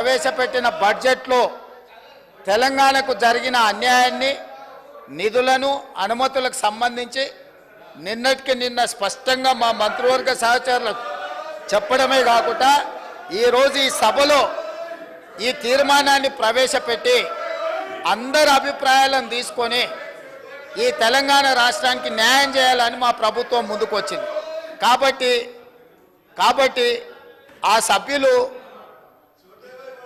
ప్రవేశపెట్టిన బడ్జెట్లో తెలంగాణకు జరిగిన అన్యాయాన్ని నిధులను అనుమతులకు సంబంధించి నిన్నటికి నిన్న స్పష్టంగా మా మంత్రివర్గ సహచరులకు చెప్పడమే కాకుండా ఈరోజు ఈ సభలో ఈ తీర్మానాన్ని ప్రవేశపెట్టి అందరి అభిప్రాయాలను తీసుకొని ఈ తెలంగాణ రాష్ట్రానికి న్యాయం చేయాలని మా ప్రభుత్వం ముందుకొచ్చింది. కాబట్టి కాబట్టి ఆ సభ్యులు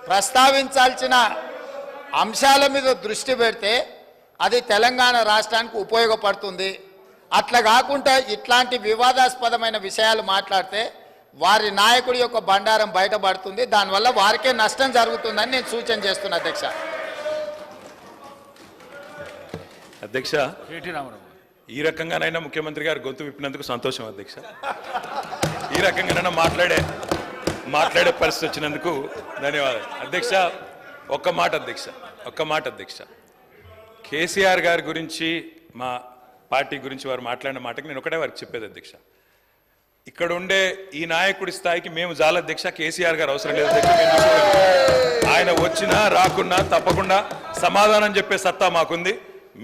ప్రస్తావించాల్సిన అంశాల మీద దృష్టి పెడితే అది తెలంగాణ రాష్ట్రానికి ఉపయోగపడుతుంది. అట్లా కాకుండా ఇట్లాంటి వివాదాస్పదమైన విషయాలు మాట్లాడితే వారి నాయకుడి యొక్క బండారం బయటపడుతుంది. దానివల్ల వారికే నష్టం జరుగుతుందని నేను సూచన చేస్తున్నా అధ్యక్ష. అధ్యక్ష ఈ రకంగానైనా ముఖ్యమంత్రి గారు గొంతు విప్పినందుకు సంతోషం అధ్యక్ష. ఈ రకంగానైనా మాట్లాడే మాట్లాడే పరిస్థితి వచ్చినందుకు ధన్యవాదాలు. అధ్యక్ష ఒక్క మాట అధ్యక్ష ఒక్క మాట అధ్యక్ష. కేసీఆర్ గారి గురించి మా పార్టీ గురించి వారు మాట్లాడిన మాటకి నేను ఒకటే వారికి చెప్పేది అధ్యక్ష. ఇక్కడ ఉండే ఈ నాయకుడి స్థాయికి మేము జాల అధ్యక్ష కేసీఆర్ గారు అవసరం లేదు అధ్యక్ష. ఆయన వచ్చినా రాకున్నా తప్పకుండా సమాధానం చెప్పే సత్తా మాకుంది.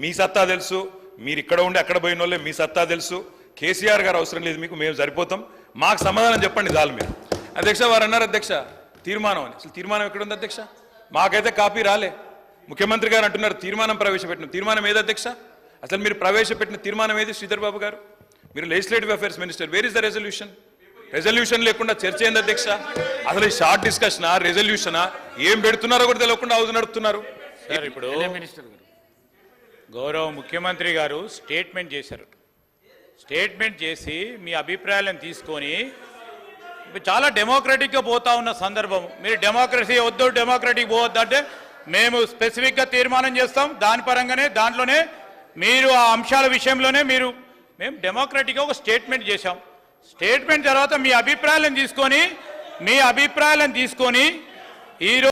మీ సత్తా తెలుసు మీరు ఇక్కడ ఉండి అక్కడ పోయిన వాళ్ళే మీ సత్తా తెలుసు. కేసీఆర్ గారు అవసరం లేదు మీకు మేము సరిపోతాం. మాకు సమాధానం చెప్పండి చాలు మీరు అధ్యక్ష వారు అన్నారు అధ్యక్ష తీర్మానం అని. అసలు తీర్మానం ఎక్కడ ఉంది అధ్యక్ష? మాకైతే కాపీ రాలే. ముఖ్యమంత్రి గారు అంటున్నారు తీర్మానం ప్రవేశపెట్టిన తీర్మానం ఏది అధ్యక్ష? అసలు మీరు ప్రవేశపెట్టిన తీర్మానం ఏది శ్రీధర్ బాబు గారు? మీరు legislative affairs minister where is the resolution resolution లేకుండా చర్చ ఏంది అధ్యక్ష? అసలు ఈ షార్ట్ డిస్కషనా రెజల్యూషనా ఏం పెడుతున్నారో కూడా తెలియకుండా హౌస్ నడుపుతున్నారు. సార్ ఇప్పుడు గౌరవ ముఖ్యమంత్రి గారు స్టేట్మెంట్ చేశారు. స్టేట్మెంట్ చేసి మీ అభిప్రాయాలను తీసుకొని చాలా డెమోక్రటిక్గా పోతా ఉన్న సందర్భం. మీరు డెమోక్రసీ వద్దు డెమోక్రటిక్ పోవద్దు అంటే మేము స్పెసిఫిక్గా తీర్మానం చేస్తాం. దాని పరంగానే దాంట్లోనే మీరు ఆ అంశాల విషయంలోనే మీరు మేము డెమోక్రటిక్గా ఒక స్టేట్మెంట్ చేశాం. స్టేట్మెంట్ తర్వాత మీ అభిప్రాయాలను తీసుకొని మీ అభిప్రాయాలను తీసుకొని ఈరోజు